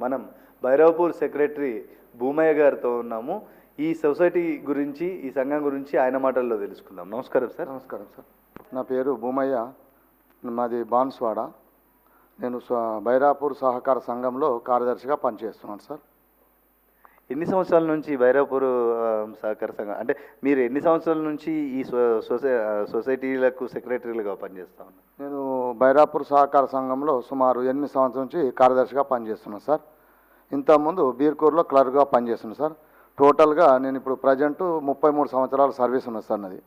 మనం భైరవపూర్ సెక్రటరీ భూమయ్య గారితో ఉన్నాము. ఈ సొసైటీ గురించి ఈ సంఘం గురించి ఆయన మాటల్లో తెలుసుకుందాం. నమస్కారం సార్. నమస్కారం సార్. నా పేరు భూమయ్య. మాది బాన్స్వాడ. నేను భైరాపూర్ సహకార సంఘంలో కార్యదర్శిగా పనిచేస్తున్నాను సార్. ఎన్ని సంవత్సరాల నుంచి భైరవపూర్ సహకార సంఘం అంటే మీరు ఎన్ని సంవత్సరాల నుంచి ఈ సొ- సొసై సొసైటీలకు సెక్రటరీలుగా పనిచేస్తా ఉన్నారు? నేను బైరాపూర్ సహకార సంఘంలో సుమారు ఎనిమిది సంవత్సరం నుంచి కార్యదర్శిగా పనిచేస్తున్నాను సార్. ఇంతకుముందు బీర్కూర్లో క్లర్క్గా పనిచేస్తున్నాను సార్. టోటల్గా నేను ఇప్పుడు ప్రజెంట్ ముప్పై మూడు సంవత్సరాల సర్వీస్ ఉన్నది సార్ నాది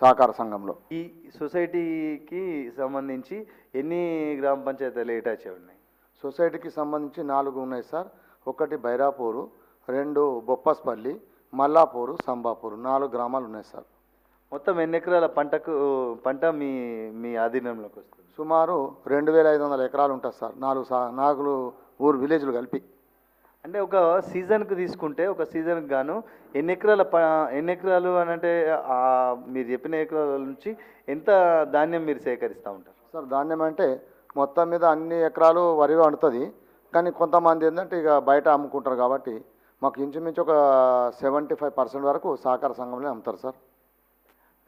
సహకార సంఘంలో. ఈ సొసైటీకి సంబంధించి ఎన్ని గ్రామ పంచాయతీలు అటాచ్ ఉన్నాయి? సొసైటీకి సంబంధించి నాలుగు ఉన్నాయి సార్. ఒకటి బైరాపూరు రెండు బొప్పస్పల్లి మల్లాపూరు సంబాపూరు నాలుగు గ్రామాలు ఉన్నాయి సార్. మొత్తం ఎన్ని ఎకరాల పంటకు పంట మీ మీ ఆధీనంలోకి వస్తుంది? సుమారు రెండు వేల ఐదు వందల ఎకరాలు ఉంటుంది సార్. నాలుగు సా నాలుగు ఊరు విలేజ్లు కలిపి. అంటే ఒక సీజన్కి తీసుకుంటే ఒక సీజన్కి గాను ఎన్ని ఎకరాల ప ఎన్ని ఎకరాలు అని అంటే మీరు చెప్పిన ఎకరాల నుంచి ఎంత ధాన్యం మీరు సేకరిస్తూ ఉంటారు? సార్ ధాన్యం అంటే మొత్తం మీద అన్ని ఎకరాలు వరి వండుతుంది. కానీ కొంతమంది ఏంటంటే ఇక బయట అమ్ముకుంటారు కాబట్టి మాకు ఇంచుమించు ఒక సెవెంటీ ఫైవ్ పర్సెంట్ వరకు సహకార సంఘంలో అమ్ముతారు సార్.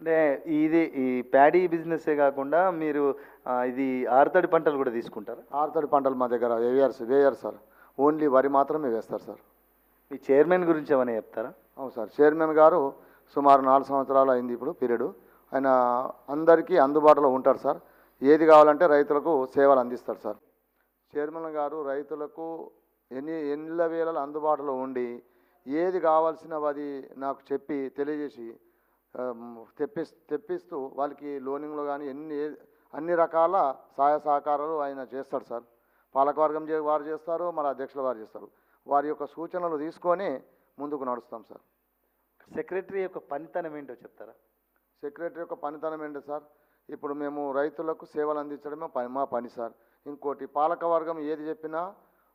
అంటే ఇది ఈ ప్యాడీ బిజినెస్సే కాకుండా మీరు ఆ, ఇది ఆరుతడి పంటలు కూడా తీసుకుంటారా? ఆరుతడి పంటలు మా దగ్గర వేయర్స్ వేయరు సార్. ఓన్లీ వరి మాత్రమే వేస్తారు సార్. మీ చైర్మన్ గురించి ఏమైనా చెప్తారా? అవును సార్. చైర్మన్ గారు సుమారు నాలుగు సంవత్సరాలు అయింది ఇప్పుడు పీరియడ్. ఆయన అందరికీ అందుబాటులో ఉంటారు సార్. ఏది కావాలంటే రైతులకు సేవలు అందిస్తాడు సార్. చైర్మన్ గారు రైతులకు ఎన్ని ఎన్ని వేళలు అందుబాటులో ఉండి ఏది కావాల్సినవి నాకు చెప్పి తెలియజేసి తెప్పి తెప్పిస్తూ వాళ్ళకి లోనింగ్లో కానీ ఎన్ని అన్ని రకాల సహాయ సహకారాలు ఆయన చేస్తాడు సార్. పాలకవర్గం వారు చేస్తారు మన అధ్యక్షుల వారు చేస్తారు. వారి యొక్క సూచనలు తీసుకొని ముందుకు నడుస్తాం సార్. సెక్రటరీ యొక్క పనితనం ఏంటో చెప్తారా? సెక్రటరీ యొక్క పనితనం ఏంటి సార్? ఇప్పుడు మేము రైతులకు సేవలు అందించడమే పని మా పని సార్. ఇంకోటి పాలక వర్గం ఏది చెప్పినా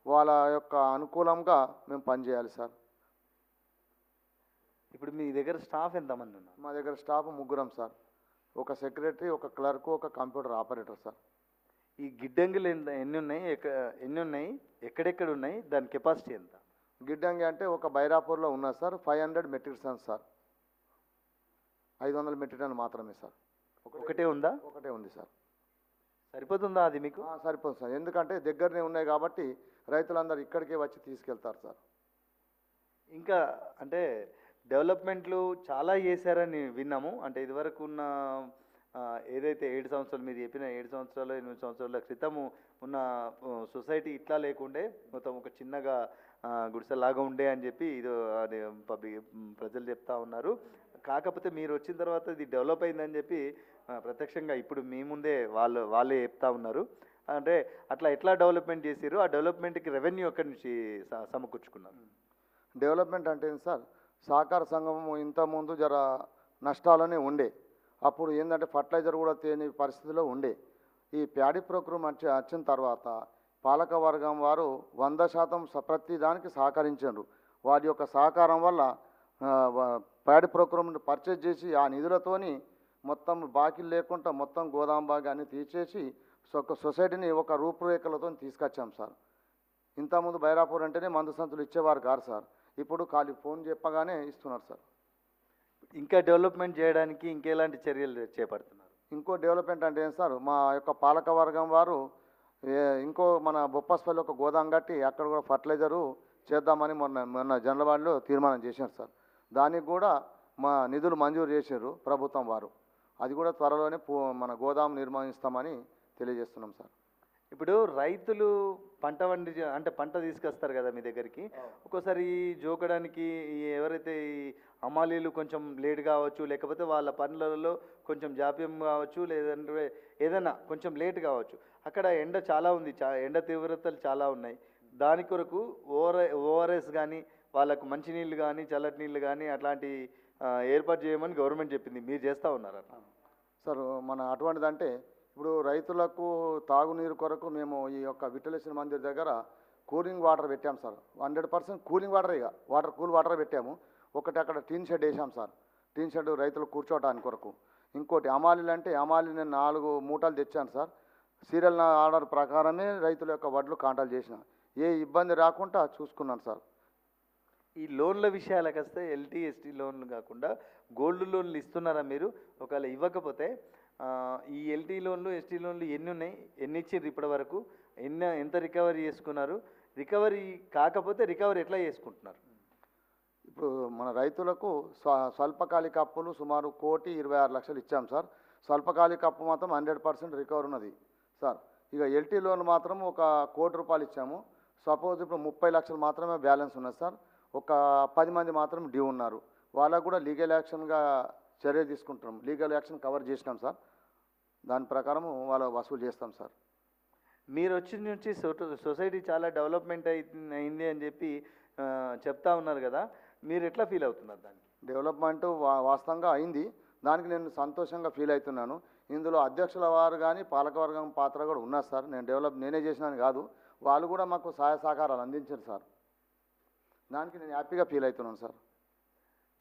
వాళ్ళ యొక్క అనుకూలంగా మేము పనిచేయాలి సార్. ఇప్పుడు మీ దగ్గర స్టాఫ్ ఎంతమంది ఉన్నారు? మా దగ్గర స్టాఫ్ ముగ్గురం సార్. ఒక సెక్రటరీ ఒక క్లర్క్ ఒక కంప్యూటర్ ఆపరేటర్ సార్. ఈ గిడ్డంగులు ఎంత ఎన్ని ఉన్నాయి? ఎక్క ఎన్ని ఉన్నాయి? ఎక్కడెక్కడ ఉన్నాయి? దాని కెపాసిటీ ఎంత? గిడ్డంగి అంటే ఒక బైరాపూర్లో ఉన్నది sir five hundred metric tons sir. ఐదు వందల మెట్రిక్ టన్ మాత్రమే సార్. ఒకటే ఉందా? ఒకటే ఉంది సార్. సరిపోతుందా అది మీకు? సరిపోతుంది సార్. ఎందుకంటే దగ్గరనే ఉన్నాయి కాబట్టి రైతులందరూ ఇక్కడికే వచ్చి తీసుకెళ్తారు సార్. ఇంకా అంటే డెవలప్మెంట్లు చాలా చేశారని విన్నాము. అంటే ఇదివరకు ఉన్న ఏదైతే ఏడు సంవత్సరాలు మీరు చెప్పిన ఏడు సంవత్సరాలు ఎనిమిది సంవత్సరాల క్రితము ఉన్న సొసైటీ ఇట్లా లేకుండే మొత్తం ఒక చిన్నగా గుడిసెలాగా ఉండే అని చెప్పి ఇది అది పబ్లిక్ ప్రజలు చెప్తా ఉన్నారు. కాకపోతే మీరు వచ్చిన తర్వాత ఇది డెవలప్ అయిందని చెప్పి ప్రత్యక్షంగా ఇప్పుడు మీ ముందే వాళ్ళు వాళ్ళే చెప్తా ఉన్నారు. అంటే అట్లా ఎట్లా డెవలప్మెంట్ చేసారు ఆ డెవలప్మెంట్కి రెవెన్యూ ఎక్కడి నుంచి సమకూర్చుకున్నారు? డెవలప్మెంట్ అంటే ఏంటి సార్? సహకార సంఘం ఇంతకుముందు జర నష్టాలనే ఉండే. అప్పుడు ఏంటంటే ఫర్టిలైజర్ కూడా తేని పరిస్థితిలో ఉండే. ఈ ప్యాడీ ప్రోగ్రామ్ వచ్చి వచ్చిన తర్వాత పాలక వర్గం వారు వంద శాతం ప్రతిదానికి ప్రతి దానికి సహకరించారు. వారి యొక్క సహకారం వల్ల ప్యాడి వ- ప్యాడీ పర్చేజ్ చేసి ఆ నిధులతోని మొత్తం బాకీలు లేకుండా మొత్తం గోదాం బాగా అన్ని తీసేసి ఒక సొసైటీని ఒక రూపురేఖలతో తీసుకొచ్చాం సార్. ఇంతకుముందు బైరాపూర్ అంటేనే మందు సంతులు ఇచ్చేవారు కాదు సార్. ఇప్పుడు ఖాళీ ఫోన్ చెప్పగానే ఇస్తున్నారు సార్. ఇంకా డెవలప్మెంట్ చేయడానికి ఇంకెలాంటి చర్యలు చేపడుతున్నారు? ఇంకో డెవలప్మెంట్ అంటే ఏం సార్? మా యొక్క పాలక వర్గం వారు ఇంకో మన బొప్పస్పల్లి ఒక గోదాం కట్టి అక్కడ కూడా ఫర్టిలైజరు చేద్దామని మొన్న మొన్న జనరల్ తీర్మానం చేశారు సార్. దానికి కూడా మా నిధులు మంజూరు చేశారు ప్రభుత్వం వారు. అది కూడా త్వరలోనే పూ- మన గోదాం నిర్మిస్తామని తెలియజేస్తున్నాం సార్. ఇప్పుడు రైతులు పంట వండి అంటే పంట తీసుకొస్తారు కదా మీ దగ్గరికి. ఒక్కోసారి ఈ జోకడానికి ఈ ఎవరైతే ఈ అమాలీలు కొంచెం లేట్ కావచ్చు లేకపోతే వాళ్ళ పనులలో కొంచెం జాప్యం కావచ్చు లేదంటే ఏదైనా కొంచెం లేట్ కావచ్చు. అక్కడ ఎండ చాలా ఉంది చా ఎండ తీవ్రతలు చాలా ఉన్నాయి. దాని కొరకు ఓఆర్ ఓఆర్ఎస్ కానీ వాళ్ళకు మంచినీళ్ళు కానీ చల్లటి నీళ్ళు కానీ అట్లాంటి ఏర్పాటు చేయమని గవర్నమెంట్ చెప్పింది. మీరు చేస్తూ ఉన్నారు అట్లా. సార్ మన అటువంటిదంటే ఇప్పుడు రైతులకు తాగునీరు కొరకు మేము ఈ యొక్క విఠలేశ్వర మందిర్ దగ్గర కూలింగ్ వాటర్ పెట్టాం sir. Hundred percent cooling water ఇక. వాటర్ కూల్ వాటర్ పెట్టాము. ఒకటి అక్కడ టీన్ షెడ్ వేసాం సార్. టీన్ షెడ్ రైతులు కూర్చోవడానికి కొరకు. ఇంకోటి అమాలీలు అంటే అమాలీ నేను నాలుగు మూటలు తెచ్చాను సార్. సీరియల్ ఆర్డర్ ప్రకారమే రైతుల యొక్క వడ్లు కాంటాలు చేసిన. ఏ ఇబ్బంది రాకుండా చూసుకున్నాను సార్. ఈ లోన్ల విషయాలకు వస్తే ఎల్టీ ఎస్టీ లోన్లు కాకుండా గోల్డ్ లోన్లు ఇస్తున్నారా మీరు? ఒకవేళ ఇవ్వకపోతే ఈ ఎల్టీ లోన్లు ఎస్టీ లోన్లు ఎన్ని ఉన్నాయి? ఎన్ని ఇచ్చారు ఇప్పటి వరకు? ఎన్ని ఎంత రికవరీ చేసుకున్నారు? రికవరీ కాకపోతే రికవరీ ఎట్లా చేసుకుంటున్నారు? ఇప్పుడు మన రైతులకు స్వ- స్వల్పకాలిక అప్పులు సుమారు కోటి ఇరవై ఆరు లక్షలు ఇచ్చాం సార్. స్వల్పకాలిక అప్పు మాత్రం హండ్రెడ్ పర్సెంట్ రికవర్ ఉన్నది సార్. ఇక ఎల్టీ లోన్ మాత్రం ఒక కోటి రూపాయలు ఇచ్చాము. సపోజ్ ఇప్పుడు ముప్పై లక్షలు మాత్రమే బ్యాలెన్స్ ఉన్నది సార్. ఒక పది మంది మాత్రం డ్యూ ఉన్నారు. వాళ్ళకు కూడా లీగల్ యాక్షన్గా చర్య తీసుకుంటున్నాం. లీగల్ యాక్షన్ కవర్ చేసినాం సార్. దాని ప్రకారం వాళ్ళు వసూలు చేస్తాం సార్. మీరు వచ్చిన నుంచి సొట- సొసైటీ చాలా డెవలప్మెంట్ అయింది అని చెప్పి చెప్తా ఉన్నారు కదా. మీరు ఎట్లా ఫీల్ అవుతున్నారు దాన్ని డెవలప్మెంట్ వా- వాస్తవంగా అయింది. దానికి నేను సంతోషంగా ఫీల్ అవుతున్నాను. ఇందులో అధ్యక్షుల వారు కానీ పాలకవర్గం పాత్ర కూడా ఉన్నారు సార్. నేను డెవలప్ నేనే చేసినాను కాదు. వాళ్ళు కూడా మాకు సహాయ సహకారాలు అందించారు సార్. దానికి నేను హ్యాపీగా ఫీల్ అవుతున్నాను సార్.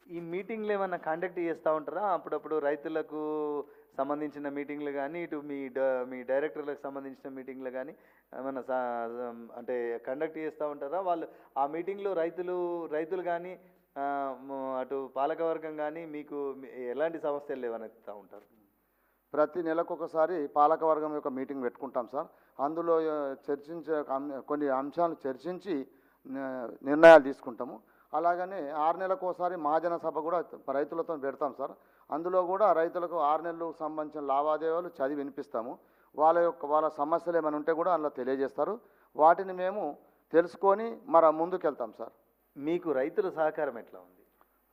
ఈ మీటింగ్లు ఏమైనా కండక్ట్ చేస్తూ ఉంటారా? అప్పుడప్పుడు రైతులకు సంబంధించిన మీటింగ్లు కానీ ఇటు మీ డ- మీ డైరెక్టర్లకు సంబంధించిన మీటింగ్లు కానీ ఏమైనా అంటే కండక్ట్ చేస్తూ ఉంటారా? వాళ్ళు ఆ మీటింగ్లో రైతులు రైతులు కానీ అటు పాలకవర్గం కానీ మీకు ఎలాంటి సమస్యలు లేవనెత్తుతూ ఉంటారు? ప్రతి నెలకు ఒకసారి పాలకవర్గం యొక్క మీటింగ్ పెట్టుకుంటాం సార్. అందులో చర్చించే కొన్ని అంశాలు చర్చించి నిర్ణయాలు తీసుకుంటాము. అలాగనే ఆరు నెలలకు ఒకసారి మహాజన సభ కూడా రైతులతో పెడతాం సార్. అందులో కూడా రైతులకు ఆరు నెలలకు సంబంధించిన లావాదేవీలు చదివి వినిపిస్తాము. వాళ్ళ యొక్క వాళ్ళ సమస్యలు ఏమైనా ఉంటే కూడా అందులో తెలియజేస్తారు. వాటిని మేము తెలుసుకొని మరి ముందుకెళ్తాం సార్. మీకు రైతుల సహకారం ఎట్లా ఉంది?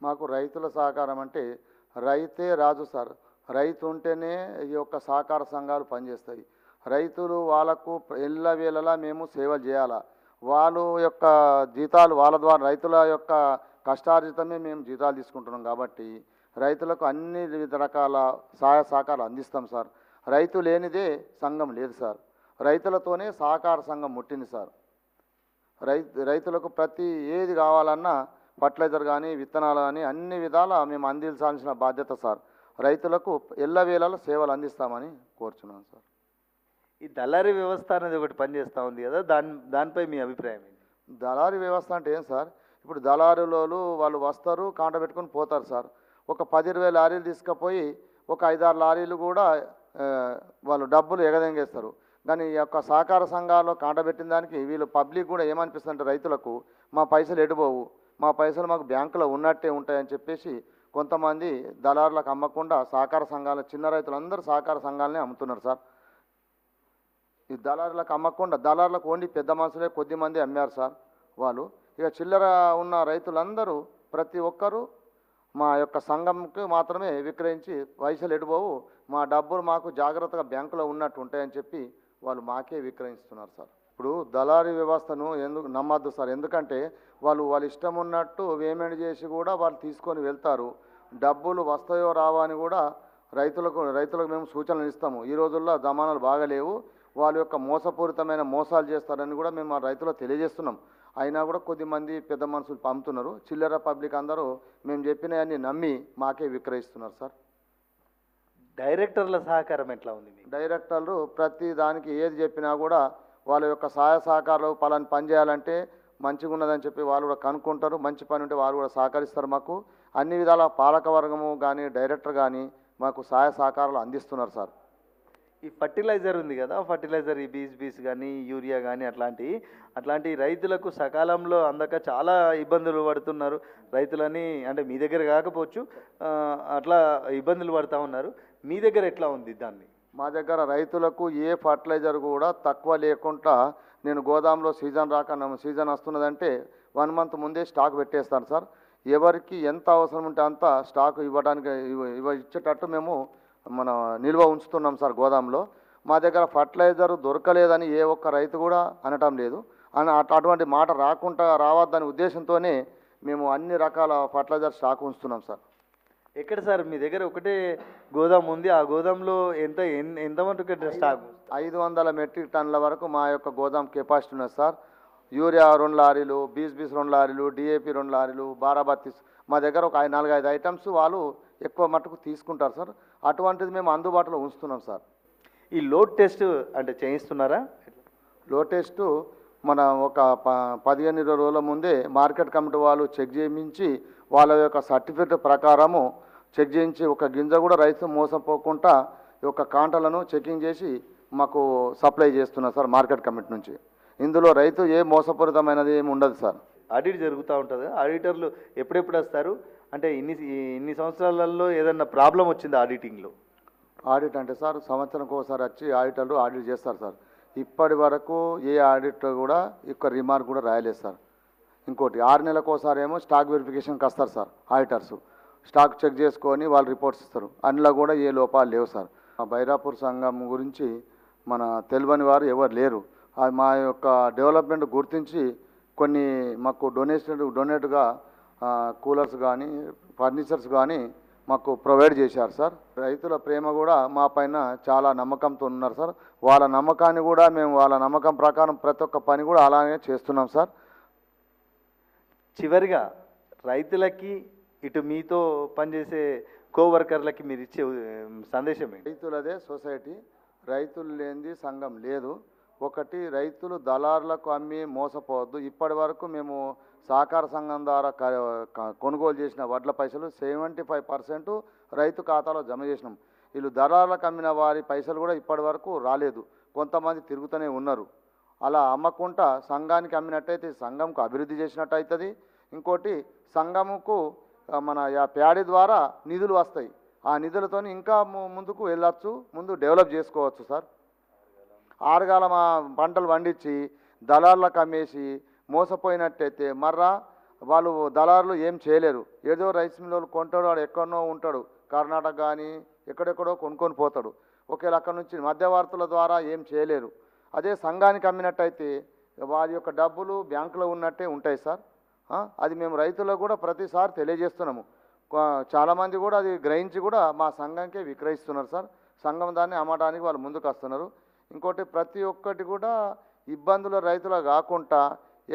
మాకు రైతుల సహకారం అంటే రైతే రాజు సార్. రైతు ఉంటేనే ఈ యొక్క సహకార సంఘాలు పనిచేస్తాయి. రైతులు వాళ్ళకు ఎల్ల వేళలా మేము సేవలు చేయాలా? వాళ్ళు యొక్క జీతాలు వాళ్ళ ద్వారా రైతుల యొక్క కష్టార్జితమే మేము జీతాలు తీసుకుంటున్నాం కాబట్టి రైతులకు అన్ని వివిధ రకాల సహాయ సహకారాలు అందిస్తాం సార్. రైతు లేనిదే సంఘం లేదు సార్. రైతులతోనే సహకార సంఘం ముట్టింది సార్. రైతు రైతులకు ప్రతి ఏది కావాలన్నా ఫర్టిలైజర్ కానీ విత్తనాలు కానీ అన్ని విధాల మేము అందించాల్సిన బాధ్యత సార్. రైతులకు ఎల్లవేళలా సేవలు అందిస్తామని కోరుచున్నాను సార్. ఈ దళారీ వ్యవస్థ అనేది ఒకటి పనిచేస్తూ ఉంది కదా దాని దానిపై మీ అభిప్రాయం ఏంటి? దళారీ వ్యవస్థ అంటే ఏం సార్? ఇప్పుడు దళారులోలు వాళ్ళు వస్తారు కాంట పెట్టుకొని పోతారు సార్. ఒక పది ఇరవై లారీలు తీసుకుపోయి ఒక ఐదారు లారీలు కూడా వాళ్ళు డబ్బులు ఎగదెంగేస్తారు. కానీ ఈ యొక్క సహకార సంఘాల్లో కాంట పెట్టిన దానికి వీళ్ళు పబ్లిక్ కూడా ఏమనిపిస్తుంటే రైతులకు మా పైసలు ఎడిపోవు మా పైసలు మాకు బ్యాంకులో ఉన్నట్టే ఉంటాయని చెప్పేసి కొంతమంది దళారులకు అమ్మకుండా సహకార సంఘాలు చిన్న రైతులందరూ సహకార సంఘాలనే అమ్ముతున్నారు సార్. ఈ దళారులకు అమ్మకుండా దళారులకు ఓన్లీ పెద్ద మనుషులే కొద్ది మంది అమ్మారు సార్ వాళ్ళు. ఇక చిల్లర ఉన్న రైతులందరూ ప్రతి ఒక్కరూ మా యొక్క సంఘంకి మాత్రమే విక్రయించి పైసలు ఎడిపోవు మా డబ్బులు మాకు జాగ్రత్తగా బ్యాంకులో ఉన్నట్టు ఉంటాయని చెప్పి వాళ్ళు మాకే విక్రయిస్తున్నారు సార్. ఇప్పుడు దళారీ వ్యవస్థను ఎందుకు నమ్మద్దు సార్? ఎందుకంటే వాళ్ళు వాళ్ళ ఇష్టం ఉన్నట్టు పేమెంట్ చేసి కూడా వాళ్ళు తీసుకొని వెళ్తారు. డబ్బులు వస్తాయో రావా అని కూడా రైతులకు రైతులకు మేము సూచనలు ఇస్తాము. ఈ రోజుల్లో జమానాలు బాగలేవు. వాళ్ళ యొక్క మోసపూరితమైన మోసాలు చేస్తారని కూడా మేము ఆ రైతులకు తెలియజేస్తున్నాం. అయినా కూడా కొద్దిమంది పెద్ద మనుషులు పంపుతున్నారు. చిల్లర పబ్లిక్ అందరూ మేము చెప్పినవన్నీ నమ్మి మాకే విక్రయిస్తున్నారు సార్. డైరెక్టర్ల సహకారం ఎట్లా ఉంది డైరెక్టర్లు ప్రతి దానికి ఏది చెప్పినా కూడా వాళ్ళ యొక్క సహాయ సహకారాలు పలాని పని చేయాలంటే మంచిగా ఉన్నదని చెప్పి వాళ్ళు కూడా కనుక్కుంటారు. మంచి పని ఉంటే వాళ్ళు కూడా సహకరిస్తారు మాకు. అన్ని విధాల పాలక వర్గము కానీ డైరెక్టర్ కానీ మాకు సహాయ సహకారాలు అందిస్తున్నారు సార్. ఈ ఫర్టిలైజర్ ఉంది కదా ఫర్టిలైజర్ ఈ బీస్ బీస్ కానీ యూరియా కానీ అట్లాంటివి అట్లాంటి రైతులకు సకాలంలో అందక చాలా ఇబ్బందులు పడుతున్నారు. రైతులని అంటే మీ దగ్గర కాకపోవచ్చు అట్లా ఇబ్బందులు పడుతూ ఉన్నారు. మీ దగ్గర ఎట్లా ఉంది దాన్ని? మా దగ్గర రైతులకు ఏ ఫర్టిలైజర్ కూడా తక్కువ లేకుండా నేను గోదాంలో సీజన్ రాక సీజన్ వస్తున్నదంటే వన్ మంత్ ముందే స్టాక్ పెట్టేస్తాను సార్. ఎవరికి ఎంత అవసరం ఉంటే అంత స్టాక్ ఇవ్వడానికి ఇవ్వ- ఇవ్వ ఇచ్చేటట్టు మేము మన నిల్వ ఉంచుతున్నాం సార్ గోదాంలో. మా దగ్గర ఫర్టిలైజర్ దొరకలేదని ఏ ఒక్క రైతు కూడా అనటం లేదు. అని అట్- అటువంటి మాట రాకుండా రావద్దనే ఉద్దేశంతోనే మేము అన్ని రకాల ఫర్టిలైజర్ స్టాక్ ఉంచుతున్నాం సార్. ఎక్కడ సార్? మీ దగ్గర ఒకటే గోదాం ఉంది. ఆ గోదాంలో ఎంత ఎంత మటుకు స్టాక్? ఐదు వందల మెట్రిక్ టన్నుల వరకు మా యొక్క గోదాం కెపాసిటీ ఉన్నది సార్. యూరియా రెండు లారీలు బీస్ బీస్ రెండు లారీలు డిఏపి రెండు లారీలు బారాబత్తి మా దగ్గర ఒక నాలుగైదు ఐటమ్స్ వాళ్ళు ఎక్కువ మట్టుకు తీసుకుంటారు సార్. అటువంటిది మేము అందుబాటులో ఉంచుతున్నాం సార్. ఈ లోడ్ టెస్ట్ అంటే చేయిస్తున్నారా? లోడ్ టెస్ట్ మన ఒక ప పదిహేను ఇరవై రోజుల ముందే మార్కెట్ కమిటీ వాళ్ళు చెక్ చేయించి వాళ్ళ యొక్క సర్టిఫికేట్ ప్రకారము చెక్ చేయించి ఒక గింజ కూడా రైతు మోసపోకుండా ఈ యొక్క కాంటలను చెకింగ్ చేసి మాకు సప్లై చేస్తున్నారు సార్ మార్కెట్ కమిటీ నుంచి. ఇందులో రైతు ఏ మోసపూరితమైనది ఏమి ఉండదు సార్. ఆడిట్ జరుగుతూ ఉంటుంది. ఆడిటర్లు ఎప్పుడెప్పుడు వస్తారు? అంటే ఇన్ని ఇన్ని సంవత్సరాలలో ఏదన్నా ప్రాబ్లం వచ్చింది ఆడిటింగ్లో? ఆడిట్ అంటే సార్ సంవత్సరంకి ఒకసారి వచ్చి ఆడిటర్లు ఆడిట్ చేస్తారు సార్. ఇప్పటి వరకు ఏ ఆడిటర్ కూడా యొక్క రిమార్క్ కూడా రాయలేదు సార్. ఇంకోటి ఆరు నెలలకు ఒకసారి ఏమో స్టాక్ వెరిఫికేషన్కి వస్తారు సార్ ఆడిటర్స్. స్టాక్ చెక్ చేసుకొని వాళ్ళు రిపోర్ట్స్ ఇస్తారు. అందులో కూడా ఏ లోపాలు లేవు సార్. మా బైరాపూర్ సంఘం గురించి మన తెలియని వారు ఎవరు లేరు. అది మా యొక్క డెవలప్మెంట్ గుర్తించి కొన్ని మాకు డొనేషన్ డొనేట్గా కూలర్స్ కానీ ఫర్నిచర్స్ కానీ మాకు ప్రొవైడ్ చేశారు సార్. రైతుల ప్రేమ కూడా మా పైన చాలా నమ్మకంతో ఉన్నారు సార్. వాళ్ళ నమ్మకాన్ని కూడా మేము వాళ్ళ నమ్మకం ప్రకారం ప్రతి ఒక్క పని కూడా అలానే చేస్తున్నాం సార్. చివరిగా రైతులకి ఇటు మీతో పనిచేసే కోవర్కర్లకి మీరు ఇచ్చే సందేశం ఏంటి? రైతులదే సొసైటీ. రైతులు లేనిది సంఘం లేదు. ఒకటి రైతులు దళారులకు అమ్మి మోసపోవద్దు. ఇప్పటి వరకు మేము సహకార సంఘం ద్వారా క- కొనుగోలు చేసిన వడ్ల పైసలు సెవెంటీ ఫైవ్ పర్సెంట్ రైతు ఖాతాలో జమ చేసినాం. వీళ్ళు దళాలకు అమ్మిన వారి పైసలు కూడా ఇప్పటి వరకు రాలేదు. కొంతమంది తిరుగుతూనే ఉన్నారు. అలా అమ్మకుండా సంఘానికి అమ్మినట్టయితే సంఘంకు అభివృద్ధి చేసినట్టు అవుతుంది ఇంకోటి సంఘముకు మన ప్యాడీ ద్వారా నిధులు వస్తాయి. ఆ నిధులతో ఇంకా ముందుకు వెళ్ళచ్చు ముందు డెవలప్ చేసుకోవచ్చు సార్. ఆరుగాల మా పంటలు పండించి దళారులకు అమ్మేసి మోసపోయినట్టయితే మర్రా వాళ్ళు దళారులు ఏం చేయలేరు. ఏదో రైస్ మిల్లు కొంటాడు వాడు ఎక్కడనో ఉంటాడు. కర్ణాటక కానీ ఎక్కడెక్కడో కొనుక్కొని పోతాడు. ఒకవేళ అక్కడ నుంచి మధ్యవర్తుల ద్వారా ఏం చేయలేరు. అదే సంఘానికి అమ్మినట్టయితే వారి యొక్క డబ్బులు బ్యాంకులో ఉన్నట్టే ఉంటాయి సార్. అది మేము రైతులకు కూడా ప్రతిసారి తెలియజేస్తున్నాము. చాలామంది కూడా అది గ్రహించి కూడా మా సంఘంకే విక్రయిస్తున్నారు సార్. సంఘం దాన్ని అమ్మడానికి వాళ్ళు ముందుకు వస్తున్నారు. ఇంకోటి ప్రతి ఒక్కటి కూడా ఇబ్బందులు రైతులు కాకుండా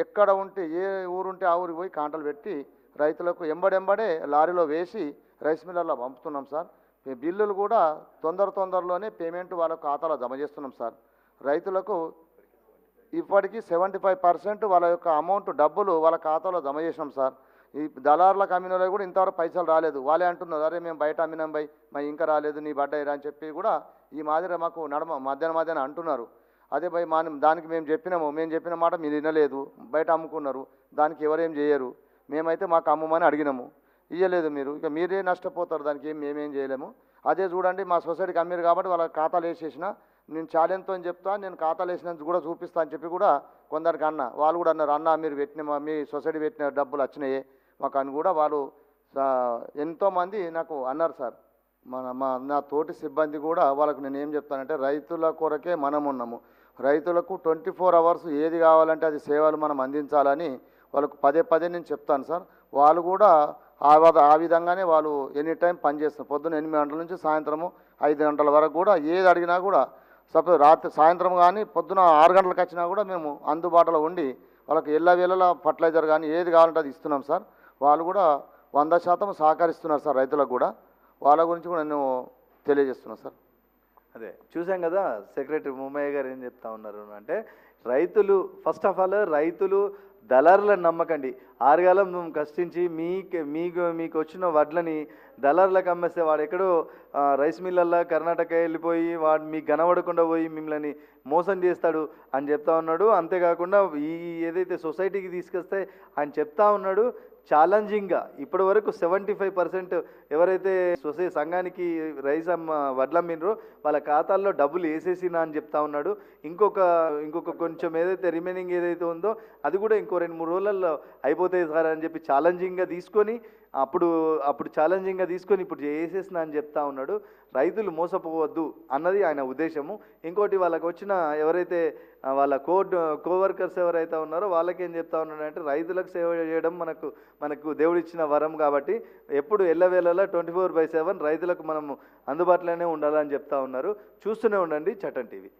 ఎక్కడ ఉంటే ఏ ఊరుంటే ఆ ఊరికి పోయి కాంటలు పెట్టి రైతులకు ఎంబడెంబడే లారీలో వేసి రైస్ మిల్లర్లో పంపుతున్నాం సార్. బిల్లులు కూడా తొందర తొందరలోనే పేమెంట్ వాళ్ళ ఖాతాలో జమ చేస్తున్నాం సార్. రైతులకు ఇప్పటికీ సెవెంటీ ఫైవ్ పర్సెంట్ వాళ్ళ యొక్క అమౌంట్ డబ్బులు వాళ్ళ ఖాతాలో జమ చేసినాం సార్. ఈ దళారులకు కమ్యూనిలో కూడా ఇంతవరకు పైసలు రాలేదు. వాళ్ళే అంటున్నారు అరే మేము బయట అమ్మినాం బై మా ఇంకా రాలేదు నీ బడ్డ అని చెప్పి కూడా ఈ మాదిరి మాకు నడమ మధ్యాహ్నం మధ్యాహ్నం అంటున్నారు. అదే భయ మా దానికి మేము చెప్పినాము మేము చెప్పిన మాట మీరు వినలేదు బయట అమ్ముకున్నారు దానికి ఎవరేం చేయరు. మేమైతే మాకు అమ్మమని అడిగినాము. ఇయ్యలేదు మీరు ఇక మీరే నష్టపోతారు దానికి ఏం మేమేం చేయలేము. అదే చూడండి మా సొసైటీకి అమ్మారు కాబట్టి వాళ్ళ ఖాతాలు వేసేసిన నేను ఛాలెంజ్తో అని చెప్తా నేను ఖాతాలు వేసినందుకు కూడా చూపిస్తా అని చెప్పి కూడా కొందరికి అన్న వాళ్ళు కూడా అన్నారు అన్న మీరు పెట్టిన మా- మీ సొసైటీ పెట్టిన డబ్బులు వచ్చినాయి. మాకు అని కూడా వాళ్ళు ఎంతోమంది నాకు అన్నారు సార్. మన మా నా తోటి సిబ్బంది కూడా వాళ్ళకు నేను ఏం చెప్తానంటే రైతుల కొరకే మనం ఉన్నాము రైతులకు ట్వంటీ ఫోర్ అవర్స్ ఏది కావాలంటే అది సేవలు మనం అందించాలని వాళ్ళకు పదే పదే నేను చెప్తాను సార్. వాళ్ళు కూడా ఆ ఆ విధంగానే వాళ్ళు ఎనీ టైం పనిచేస్తారు పొద్దున్న ఎనిమిది గంటల నుంచి సాయంత్రము ఐదు గంటల వరకు కూడా ఏది అడిగినా కూడా సపోజ్ రాత్రి సాయంత్రం కానీ పొద్దున ఆరు గంటలకు వచ్చినా కూడా మేము అందుబాటులో ఉండి వాళ్ళకి ఎల్ల వేళలా ఫర్టిలైజర్ కానీ ఏది కావాలంటే అది ఇస్తున్నాం సార్. వాళ్ళు కూడా వంద శాతం సహకరిస్తున్నారు సార్ రైతులకు కూడా. వాళ్ళ గురించి కూడా నేను తెలియజేస్తున్నాను సార్. అదే చూసాం కదా సెక్రటరీ ముమ్మయ్య గారు ఏం చెప్తా ఉన్నారు అంటే రైతులు ఫస్ట్ ఆఫ్ ఆల్ రైతులు దళారులను నమ్మకండి. ఆరుగాలం మేము కష్టించి మీకు మీకు మీకు వచ్చిన వడ్లని దళారులకు అమ్మేస్తే వాడు ఎక్కడో రైస్ మిల్లల్లో కర్ణాటక వెళ్ళిపోయి వాడు మీకు కనబడకుండా పోయి మిమ్మల్ని మోసం చేస్తాడు అని చెప్తా ఉన్నాడు. అంతేకాకుండా ఈ ఏదైతే సొసైటీకి తీసుకొస్తే ఆయన చెప్తా ఉన్నాడు ఛాలెంజింగ్గా ఇప్పటి వరకు సెవెంటీ ఫైవ్ పర్సెంట్ ఎవరైతే సొసై సంఘానికి రైస్ అమ్మ వడ్లమ్మినరో వాళ్ళ ఖాతాల్లో డబ్బులు వేసేసినా అని చెప్తా ఉన్నాడు. ఇంకొక ఇంకొక కొంచెం ఏదైతే రిమైనింగ్ ఏదైతే ఉందో అది కూడా ఇంకో రెండు మూడు రోజులలో అయిపోతాయి సార్ అని చెప్పి ఛాలెంజింగ్గా తీసుకొని అప్పుడు అప్పుడు ఛాలెంజింగ్గా తీసుకొని ఇప్పుడు చేసేసిన అని చెప్తా ఉన్నాడు. రైతులు మోసపోవద్దు అన్నది ఆయన ఉద్దేశము. ఇంకోటి వాళ్ళకి వచ్చిన ఎవరైతే వాళ్ళ కో కోవర్కర్స్ ఎవరైతే ఉన్నారో వాళ్ళకేం చెప్తా ఉన్నాడంటే రైతులకు సేవ చేయడం మనకు మనకు దేవుడిచ్చిన వరం కాబట్టి ఎప్పుడు ఎల్లవేళలా ట్వంటీ ఫోర్ బై సెవెన్ రైతులకు మనము అందుబాటులోనే ఉండాలని చెప్తా ఉన్నారు. చూస్తూనే ఉండండి చటన్ టీవీ.